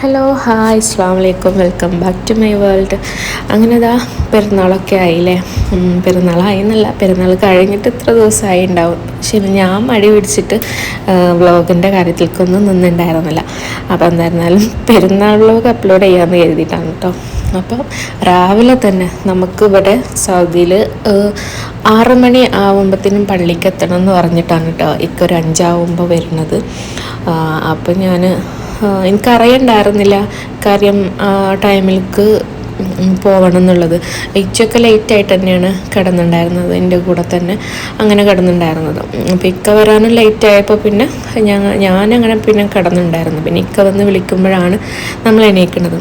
Hello hi അസ്സാം വലൈക്കും welcome back to my world അങ്ങനെ ഇതാ പെരുന്നാളൊക്കെ ആയില്ലേ? പെരുന്നാളായി എന്നല്ല പെരുന്നാൾ കഴിഞ്ഞിട്ട് ഇത്ര ദിവസമായി ഉണ്ടാവും. പക്ഷേ ഞാൻ മടി പിടിച്ചിട്ട് വ്ളോഗിന്റെ കാര്യത്തിലേക്കൊന്നും നിന്നുണ്ടായിരുന്നില്ല. അപ്പോൾ എന്തായിരുന്നാലും പെരുന്നാൾ വ്ളോഗ് അപ്ലോഡ് ചെയ്യാമെന്ന് കരുതിയിട്ടാണ് കേട്ടോ അപ്പോൾ രാവിലെ തന്നെ നമുക്കിവിടെ സൗദിയിൽ ആറ് മണി ആവുമ്പോഴത്തേനും പള്ളിക്ക് എത്തണം എന്ന് പറഞ്ഞിട്ടാണ് കേട്ടോ ഇക്കൊരു അഞ്ചാവുമ്പോൾ വരുന്നത് അപ്പോൾ ഞാൻ എനിക്കറിയണ്ടായിരുന്നില്ല കാര്യം ആ ടൈമിലേക്ക് പോകണം എന്നുള്ളത്. ഇച്ചൊക്കെ ലേറ്റായിട്ട് തന്നെയാണ് കിടന്നുണ്ടായിരുന്നത് എന്റെ കൂടെ തന്നെ അങ്ങനെ കിടന്നുണ്ടായിരുന്നത്. അപ്പോൾ ഇക്ക വരാനും ലേറ്റ് ആയപ്പോൾ പിന്നെ ഞാൻ ഞാനങ്ങനെ പിന്നെ കിടന്നുണ്ടായിരുന്നു. പിന്നെ ഇക്ക വന്ന് വിളിക്കുമ്പോഴാണ് നമ്മൾ എണീക്കുന്നത്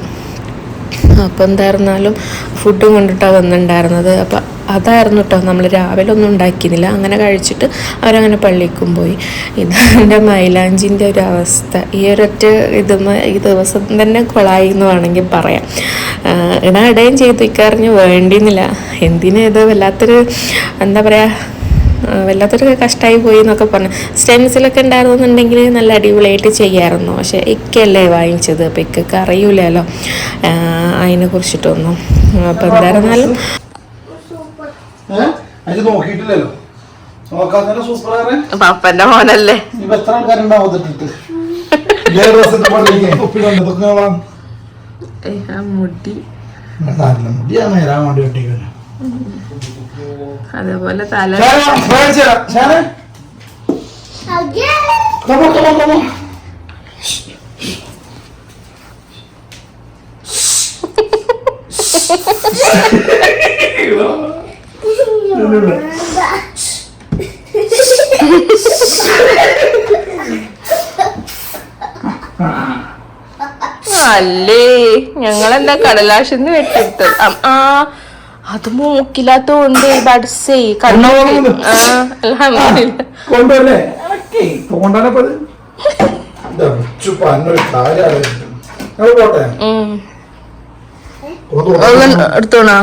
അപ്പോൾ എന്തായിരുന്നാലും ഫുഡും കൊണ്ടിട്ടാണ് വന്നിട്ടുണ്ടായിരുന്നത്. അപ്പോൾ അതായിരുന്നു കേട്ടോ നമ്മൾ രാവിലെ ഒന്നും ഉണ്ടാക്കിയിരുന്നില്ല. അങ്ങനെ കഴിച്ചിട്ട് അവരങ്ങനെ പള്ളിക്കും പോയി. ഇതെന്റെ മൈലാഞ്ചിന്റെ ഒരു അവസ്ഥ. ഈ ഒരൊറ്റ ഇതെന്ന് ഈ ദിവസം തന്നെ കൊളായി എന്ന് വേണമെങ്കിൽ പറയാം. ഇടാ ഇടുകയും ചെയ്തു. ഇക്കറിഞ്ഞ് വേണ്ടിയിരുന്നില്ല എന്തിനാ ഇത് വല്ലാത്തൊരു എന്താ പറയുക വല്ലാത്തൊരു കഷ്ടമായി പോയി എന്നൊക്കെ പറഞ്ഞു. സ്റ്റെൻസിലൊക്കെ ഉണ്ടായിരുന്നുണ്ടെങ്കിൽ നല്ല അടിപൊളിയായിട്ട് ചെയ്യാമായിരുന്നു പക്ഷേ ഇക്കല്ലേ വാങ്ങിച്ചത്. അപ്പോൾ ഇക്കൊക്കെ അറിയില്ലല്ലോ അതിനെ കുറിച്ചിട്ടൊന്നും. അപ്പോൾ എന്തായിരുന്നാലും ഏഹ് അത് നോക്കിയിട്ടില്ലല്ലോ. നോക്കാത്തന്നെ സൂപ്പർ ആറേ പപ്പന്റെ മോനല്ലേ? ഇപ്പൊ എത്ര ആൾക്കാരുണ്ടാവും അതിട്ടിട്ട് ഏഴ് ദിവസത്തെ പള്ളിക്ക് ഒപ്പിടുണ്ട് ഇതൊക്കെ വേണം. മുടി. നല്ല മുടിയാണ്. നേരാൻ വേണ്ടി വെട്ടിക്കുന്നത് അതേപോലെ തല. അല്ലേ ഞങ്ങളെന്താ കടലാശിന്ന് വെട്ടിട്ട് ആ അത് മൂക്കില്ലാത്തോണ്ട് ബഡ്സേ കണ്ണു കൊണ്ടുവല്ലേ. എടുത്തോണോ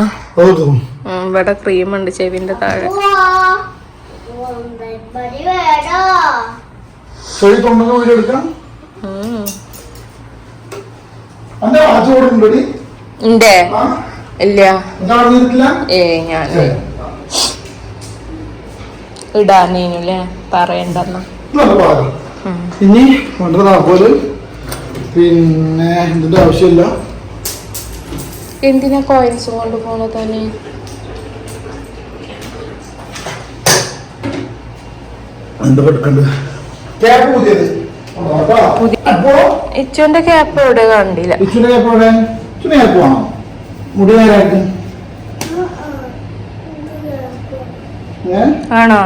ഇവിടെ ക്രീമുണ്ട് ചെവിന്റെ താഴെ ചെടി തൊണ്ടെന്ന് വീട് കൊടുക്കുന്നുണ്ടോടി ഉണ്ടേ ഇല്ല. ഏ ഞാൻ ഇടാനേനുല്ലേ? പറയണ്ടെന്ന. ഇനി വേണ്ടത് താക്കോൽ പിന്നെ ഇതിന്റെ ആവശ്യമില്ല. എന്തിനാ കോയിൻസ് കൊണ്ട് പോണ തന്നെ എന്താ ക്യാപ്പ് പുതിയത് അപ്പോ ഇച്ചുവിന്റെ ക്യാപ്പ് ഇവിടെ കണ്ടില്ല. ഇച്ചിരി ക്യാപ്പ് എവിടെ? ഇച്ചിരി ക്യാപ്പ് വേണോ? മുടി നേരായിട്ട് ആണോ?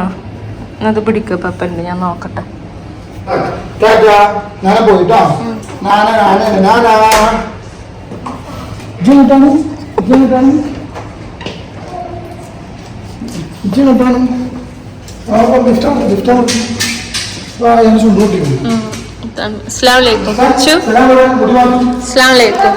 അത് പിടിക്കുക പപ്പന്റെ ഞാൻ നോക്കട്ടെ. ഞാൻ പോയിട്ടോ നാന നാന നാനാ ഇജ്ജിട്ടാണ് ഇജ്ജിട്ടാണ് ആ ഗിഫ്റ്റാണ് ഗിഫ്റ്റാണ് ആ ഞാൻ ചുണ്ടൂട്ടി അസ്ലാമലൈക്കും കുറച്ചു അസ്ലാമലൈക്കും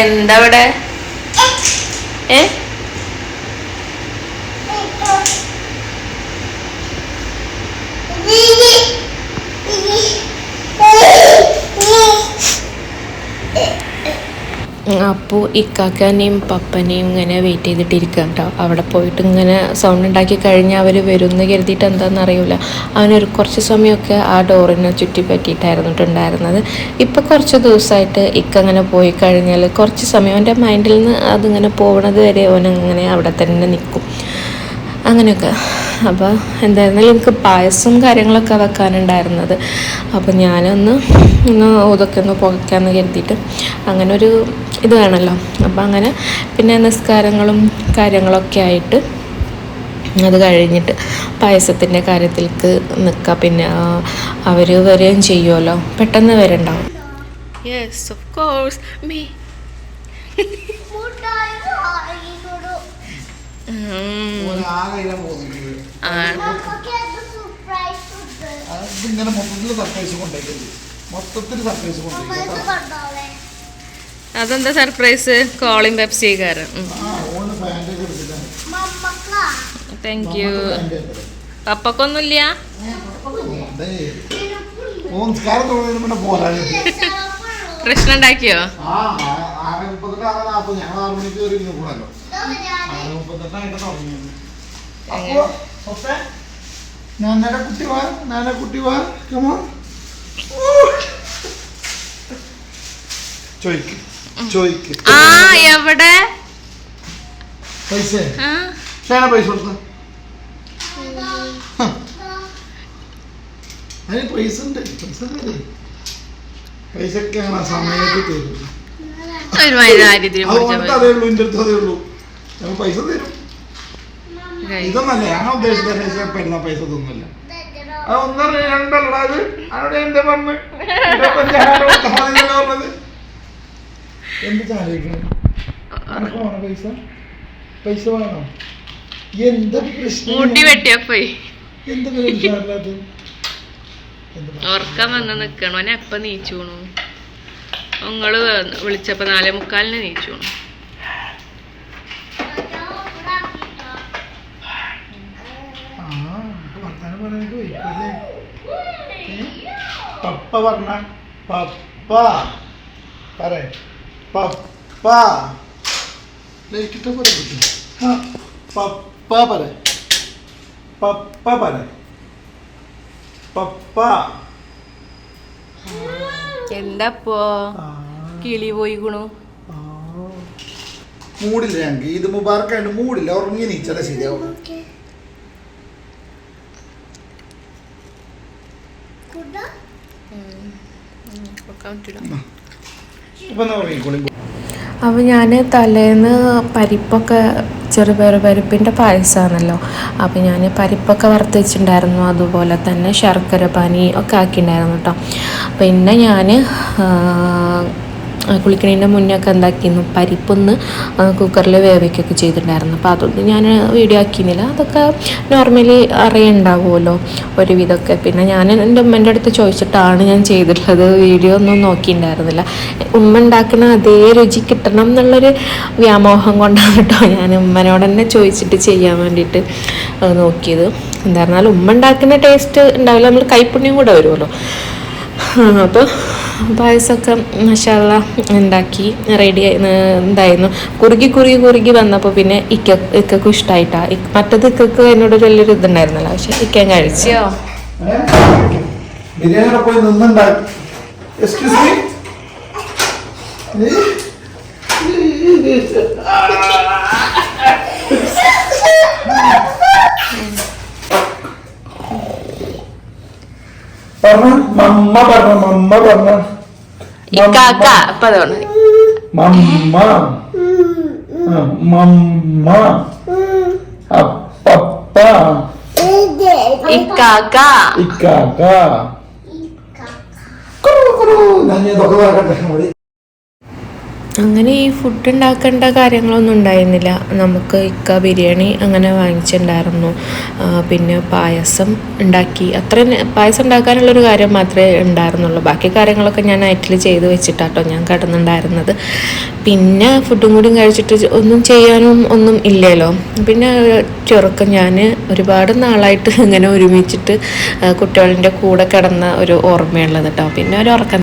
എന്താ ഇവിടെ ഏ? അപ്പോൾ ഇക്കാക്കാനെയും പപ്പനെയും ഇങ്ങനെ വെയിറ്റ് ചെയ്തിട്ടിരിക്കുക കേട്ടോ അവിടെ പോയിട്ട് ഇങ്ങനെ സൗണ്ട് ഉണ്ടാക്കി കഴിഞ്ഞാൽ അവർ വരുമെന്ന് കരുതിയിട്ട് എന്താണെന്ന് അറിയില്ല അവനൊരു കുറച്ച് സമയമൊക്കെ ആ ഡോറിനെ ചുറ്റി പറ്റിയിട്ടായിരുന്നിട്ടുണ്ടായിരുന്നത് ഇപ്പം കുറച്ച് ദിവസമായിട്ട് ഇക്ക അങ്ങനെ പോയി കഴിഞ്ഞാൽ കുറച്ച് സമയം അവന്റെ മൈൻഡിൽ നിന്ന് അതിങ്ങനെ പോകണത് വരെ അവനങ്ങനെ അവിടെ തന്നെ നിൽക്കും അങ്ങനെയൊക്കെ. അപ്പോൾ എന്തായിരുന്നാലും എനിക്ക് പായസം കാര്യങ്ങളൊക്കെ വെക്കാനുണ്ടായിരുന്നത്. അപ്പോൾ ഞാനൊന്ന് ഒന്ന് ഇതൊക്കെ ഒന്ന് പുകയ്ക്കാമെന്ന് കരുതിയിട്ട് അങ്ങനെ ഒരു ഇത് വേണമല്ലോ അപ്പോൾ അങ്ങനെ പിന്നെ നിസ്കാരങ്ങളും കാര്യങ്ങളൊക്കെ ആയിട്ട് അത് കഴിഞ്ഞിട്ട് പായസത്തിന്റെ കാര്യത്തിലേക്ക് നിൽക്കുക പിന്നെ അവർ വരികയും ചെയ്യുമല്ലോ പെട്ടെന്ന് വരണ്ടാവും. യെസ് ഓഫ് കോഴ്സ് മീ ഇങ്ങനെ മൊത്തത്തിൽ സർപ്രൈസ് കൊണ്ടേക്കരുത് മൊത്തത്തിൽ സർപ്രൈസ് കൊണ്ടേക്കും അതെന്താ സർപ്രൈസ് കോളിംഗ് എടുത്തിട്ടാണ്. താങ്ക് യു പപ്പക്കൊന്നുമില്ല? പ്രശ്നം ഉണ്ടാക്കിയോ? ഞങ്ങൾ നാനയുടെ കുട്ടി വാ നാന കുട്ടി വാ. കമോ ചോയ്ക്ക് ചോയ്ക്ക് ആ എവിടെ? പൈസ. ഷേന പൈസ കൊടുത്ത അതിന് പൈസ ഉണ്ട്. പൈസ പൈസ ഒക്കെയാണ് ആ സമയത്ത് തരുന്നത്. അതേ ഉള്ളൂ എന്റെ അടുത്ത് അതേ ഉള്ളൂ. ഞങ്ങൾ പൈസ തരും. ഇതൊന്നല്ല ഞങ്ങൾ ഉദ്ദേശിച്ച പെരുന്ന പൈസ ഇതൊന്നുമില്ല. അത് ഒന്നര രണ്ടല്ല അത് അവിടെ എന്റെ മണ്ണ് പറഞ്ഞത് എന്ത് ചാലിക്കണം പൈസ? പൈസ വേണോ എന്താ പ്രശ്നം? എന്താ ഉറക്കം വന്ന് നിക്കണോ. എപ്പ നീച്ചൂണു? നിങ്ങൾ വിളിച്ചപ്പോ നാലേ മുക്കാലിന് നീച്ചൂണു. പപ്പ പറഞ്ഞ പപ്പ. പറയ. പപ്പ. ലൈക്കിട്ട്. ആ, പപ്പ പറ പപ്പ പറ പപ്പ. എന്താപ്പോ? കിളി പോയി ഗുണു മൂടില്ല ഞങ്ങൾക്ക് ഇത് മുബാർക്കായിട്ട് മൂടില്ല. ഉറങ്ങി നീച്ചല ശരിയാവും എന്നാ അപ്പോൾ ഞാൻ തലേന്ന് പരിപ്പൊക്കെ ചെറുപയർ പരിപ്പിന്റെ പായസമാണല്ലോ അപ്പോൾ ഞാൻ പരിപ്പൊക്കെ വറുത്ത് വെച്ചിട്ടുണ്ടായിരുന്നു അതുപോലെ തന്നെ ശർക്കര പാനി ഒക്കെ ആക്കിയിട്ടുണ്ടായിരുന്നു കേട്ടോ. പിന്നെ ഞാൻ കുളിക്കണതിന്റെ മുന്നേ ഒക്കെ എന്താക്കിയിരുന്നു? പരിപ്പൊന്ന് കുക്കറിൽ വേവിക്കൊക്കെ ചെയ്തിട്ടുണ്ടായിരുന്നു. അപ്പോൾ അതൊന്നും ഞാൻ വീഡിയോ ആക്കിയിരുന്നില്ല അതൊക്കെ നോർമലി അറിയുണ്ടാവുമല്ലോ ഒരുവിധമൊക്കെ പിന്നെ ഞാൻ എന്റെ ഉമ്മന്റെ അടുത്ത് ചോദിച്ചിട്ടാണ് ഞാൻ ചെയ്തിട്ടുള്ളത്. വീഡിയോ ഒന്നും നോക്കിയിട്ടുണ്ടായിരുന്നില്ല ഉമ്മ ഉണ്ടാക്കുന്ന അതേ രുചി കിട്ടണം എന്നുള്ളൊരു വ്യാമോഹം കൊണ്ടാണ് കേട്ടോ ഞാൻ ഉമ്മനോട് തന്നെ ചോദിച്ചിട്ട് ചെയ്യാൻ വേണ്ടിയിട്ട് നോക്കിയത് നോക്കിയത്. എന്തായിരുന്നാലും ഉമ്മ ഉണ്ടാക്കുന്ന ടേസ്റ്റ് ഉണ്ടാവില്ല. നമ്മൾ കൈപ്പുണ്യം കൂടെ വരുമല്ലോ. അപ്പോൾ പായസമൊക്കെ മഷാല ഉണ്ടാക്കി റെഡി ഉണ്ടായിരുന്നു കുറുകി കുറുകി കുറുകി വന്നപ്പോൾ പിന്നെ ഇക്ക ഇക്കും ഇഷ്ടമായിട്ടാ മറ്റത് ഇക്കക്ക് എന്നോട് വലിയൊരു ഇതുണ്ടായിരുന്നല്ലോ പക്ഷെ ഇക്കാൻ കഴിച്ചോ. ബിരിയാണി പോയി നിന്നുണ്ടാക്കി എക്സ്ക്യൂസ് മീ പറഞ്ഞ. മമ്മ പറഞ്ഞ മമ്മ പറഞ്ഞ. ഇക്കാക്ക അതുകൊണ്ട് മമ്മ. മമ്മ. അപ്പപ്പ. ഇക്കാക്ക ഇക്കാക്ക കുറു, കുറു. ഞാൻ ഇതൊക്കെ മതി. അങ്ങനെ ഈ ഫുഡ് ഉണ്ടാക്കേണ്ട കാര്യങ്ങളൊന്നും ഉണ്ടായിരുന്നില്ല. നമുക്ക് ഇക്ക ബിരിയാണി അങ്ങനെ വാങ്ങിച്ചിട്ടുണ്ടായിരുന്നു. പിന്നെ പായസം ഉണ്ടാക്കി. അത്ര പായസം ഉണ്ടാക്കാനുള്ളൊരു കാര്യം മാത്രമേ ഉണ്ടായിരുന്നുള്ളൂ. ബാക്കി കാര്യങ്ങളൊക്കെ ഞാൻ നൈറ്റിൽ ചെയ്ത് വെച്ചിട്ടാട്ടോ ഞാൻ കിടന്നുണ്ടായിരുന്നത്. പിന്നെ ഫുഡും കൂടി കഴിച്ചിട്ട് ഒന്നും ചെയ്യാനും ഒന്നും ഇല്ലല്ലോ പിന്നെ ചെറുക്കം ഞാൻ ഒരുപാട് നാളായിട്ട് ഇങ്ങനെ ഒരുമിച്ചിട്ട് കുട്ടികളിന്റെ കൂടെ കിടന്ന ഒരു ഓർമ്മയുള്ളത് കേട്ടോ പിന്നെ ഒരു ഉറക്കം